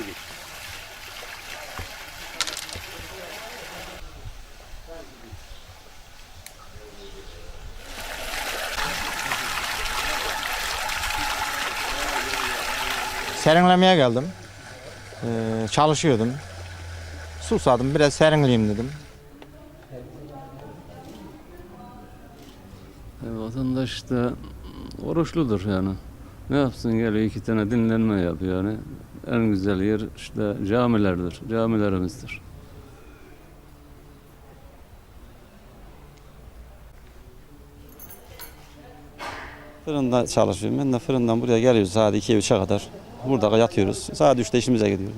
Yürü. Serinlemeye geldim. Ee, çalışıyordum. Susadım biraz serinleyeyim dedim. E, vatandaş da oruçludur yani. Ne yapsın geliyor iki tane dinlenme yapıyor yani. En güzel yer işte camilerdir, camilerimizdir. Fırında çalışıyorum. Ben de fırından buraya geliyoruz saat 2'ye 3'e kadar. Burada yatıyoruz. Saat 3'te işimize gidiyoruz.